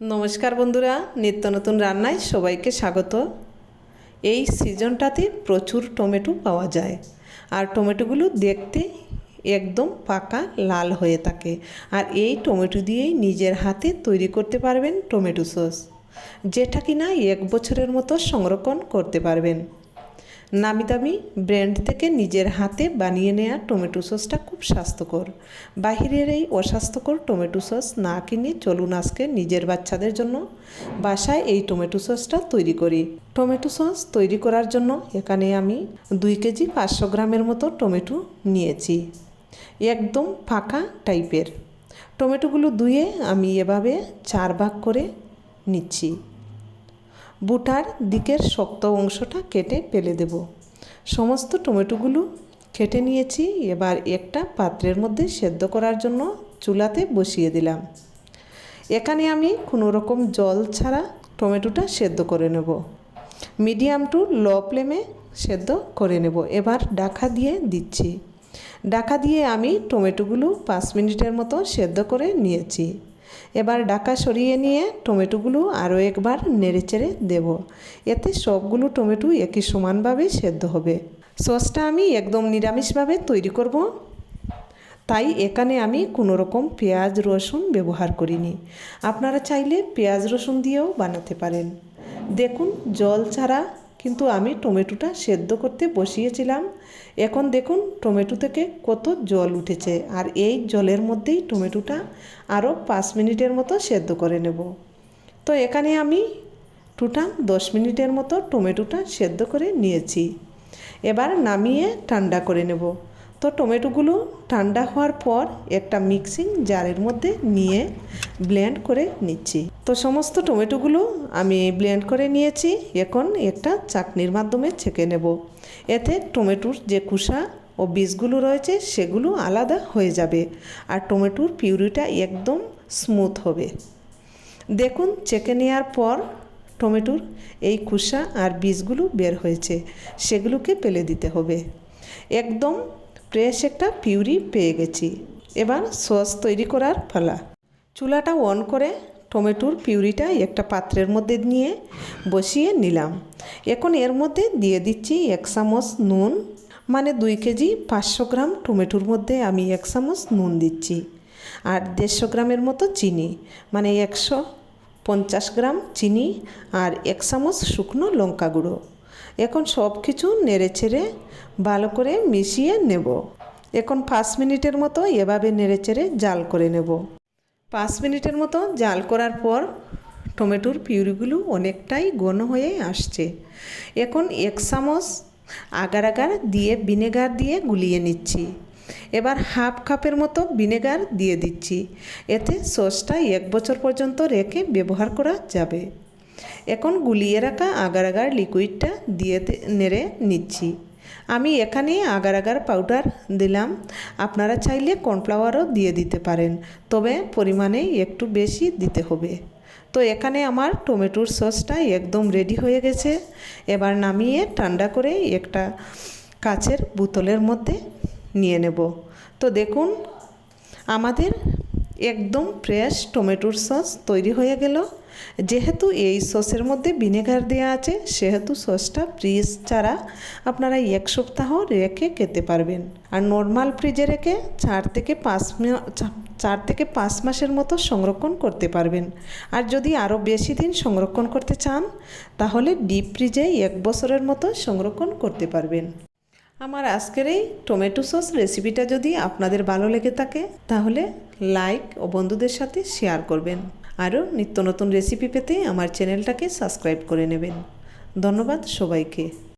নমস্কার বন্ধুরা, নিত্য নতুন রান্নায় সবাইকে স্বাগত। এই সিজনটাতে প্রচুর টমেটো পাওয়া যায় আর টমেটোগুলো দেখতে একদম পাকা লাল হয়ে থাকে আর এই টমেটো দিয়েই নিজের হাতে তৈরি করতে পারবেন টমেটো সস, যেটা কিনা এক বছরের মতো সংরক্ষণ করতে পারবেন। নামি দামি ব্র্যান্ড থেকে নিজের হাতে বানিয়ে নেওয়া টমেটো সসটা খুব স্বাস্থ্যকর। বাহিরের এই অস্বাস্থ্যকর টমেটো সস না কিনে চলুন আজকে নিজের বাচ্চাদের জন্য বাসায় এই টমেটো সসটা তৈরি করি। টমেটো সস তৈরি করার জন্য এখানে আমি দুই কেজি পাঁচশো গ্রামের মতো টমেটো নিয়েছি। একদম ফাঁকা টাইপের। টমেটোগুলো ধুয়ে আমি এভাবে চার ভাগ করে নিচ্ছি। বুটার দিকের শক্ত অংশটা কেটে ফেলে দেব। সমস্ত টমেটোগুলো কেটে নিয়েছি, এবার একটা পাত্রের মধ্যে সেদ্ধ করার জন্য চুলাতে বসিয়ে দিলাম। এখানে আমি কোনো রকম জল ছাড়া টমেটোটা সেদ্ধ করে নেব। মিডিয়াম টু লো ফ্লেমে সেদ্ধ করে নেব। এবার ডাকা দিয়ে দিচ্ছি। ডাকা দিয়ে আমি টমেটোগুলো পাঁচ মিনিটের মতো সেদ্ধ করে নিয়েছি। এবার ডাকা সরিয়ে নিয়ে টমেটোগুলো আরও একবার নেড়েচেড়ে দেব। এতে সবগুলো টমেটো একই সমানভাবে সেদ্ধ হবে। সসটা আমি একদম নিরামিষভাবে তৈরি করব। তাই এখানে আমি কোনো রকম পেঁয়াজ, রসুন ব্যবহার করিনি। আপনারা চাইলে পেঁয়াজ, রসুন দিয়েও বানাতে পারেন। দেখুন, জল ছাড়া কিন্তু আমি টমেটোটা সেদ্ধ করতে বসিয়েছিলাম। এখন দেখুন টমেটো থেকে কত জল উঠেছে আর এই জলের মধ্যেই টমেটোটা আরও পাঁচ মিনিটের মতো সেদ্ধ করে নেব। তো এখানে আমি টুটাম দশ মিনিটের মতো টমেটোটা সেদ্ধ করে নিয়েছি। এবার নামিয়ে ঠান্ডা করে নেব। তো টমেটোগুলো ঠান্ডা হওয়ার পর একটা মিক্সিং জারের মধ্যে নিয়ে ব্লেন্ড করে নিচ্ছি। তো সমস্ত টমেটোগুলো আমি ব্লেন্ড করে নিয়েছি, এখন একটা চাটনির মাধ্যমে ছেঁকে নেব। এতে টমেটোর যে কুসা ও বীজগুলো রয়েছে সেগুলো আলাদা হয়ে যাবে আর টমেটোর পিউরিটা একদম স্মুথ হবে। দেখুন চেকে নেওয়ার পর টমেটোর এই খুসা আর বীজগুলো বের হয়েছে, সেগুলোকে পেলে দিতে হবে। একদম ফ্রেশ একটা পিউরি পেয়ে গেছি। এবার সস তৈরি করার পালা। চুলাটা অন করে টমেটোর পিউরিটা একটা পাত্রের মধ্যে নিয়ে বসিয়ে নিলাম। এখন এর মধ্যে দিয়ে দিচ্ছি এক চামচ নুন মানে দুই কেজি পাঁচশো গ্রাম টমেটোর মধ্যে আমি এক চামচ নুন দিচ্ছি। আর দেড়শো গ্রামের মতো চিনি মানে একশো পঞ্চাশ গ্রাম চিনি আর এক চামচ শুকনো লঙ্কা গুঁড়ো। এখন সব কিছু নেড়ে ছেড়ে ভালো করে মিশিয়ে নেব। এখন পাঁচ মিনিটের মতো এভাবে নেড়ে চেড়ে জাল করে নেব। পাঁচ মিনিটের মতো জাল করার পর টমেটোর পিউরিগুলো অনেকটাই ঘন হয়ে আসছে। এখন এক চামচ আগার আগার দিয়ে ভিনেগার দিয়ে গুলিয়ে নিচ্ছি। এবার হাফ কাপের মতো ভিনেগার দিয়ে দিচ্ছি। এতে সসটা এক বছর পর্যন্ত রেখে ব্যবহার করা যাবে। এখন গুলিয়ে রাখা আগার আগার লিকুইডটা দিয়ে নেড়ে নিচ্ছি। আমি এখানে আগার আগার পাউডার দিলাম। আপনারা চাইলে কর্নফ্লাওয়ারও দিয়ে দিতে পারেন, তবে পরিমাণে একটু বেশি দিতে হবে। তো এখানে আমার টমেটোর সসটা একদম রেডি হয়ে গেছে। এবার নামিয়ে ঠান্ডা করে একটা কাচের বোতলের মধ্যে নিয়ে নেব। তো দেখুন, আমাদের একদম ফ্রেশ টমেটোর সস তৈরি হয়ে গেল। যেহেতু এই সসের মধ্যে ভিনেগার দেওয়া আছে, সেহেতু সসটা ফ্রিজ ছাড়া আপনারা এক সপ্তাহ রেখে খেতে পারবেন। আর নর্মাল ফ্রিজে রেখে চার থেকে পাঁচ চার থেকে পাঁচ মাসের মতো সংরক্ষণ করতে পারবেন। আর যদি আরও বেশি দিন সংরক্ষণ করতে চান, তাহলে ডিপ ফ্রিজে এক বছরের মতো সংরক্ষণ করতে পারবেন। আমার আজকের এই টমেটো সস রেসিপিটা যদি আপনাদের ভালো লেগে থাকে, তাহলে লাইক ও বন্ধুদের সাথে শেয়ার করবেন। আরও নিত্য নতুন রেসিপি পেতে আমার চ্যানেলটাকে সাবস্ক্রাইব করে নেবেন। ধন্যবাদ সবাইকে।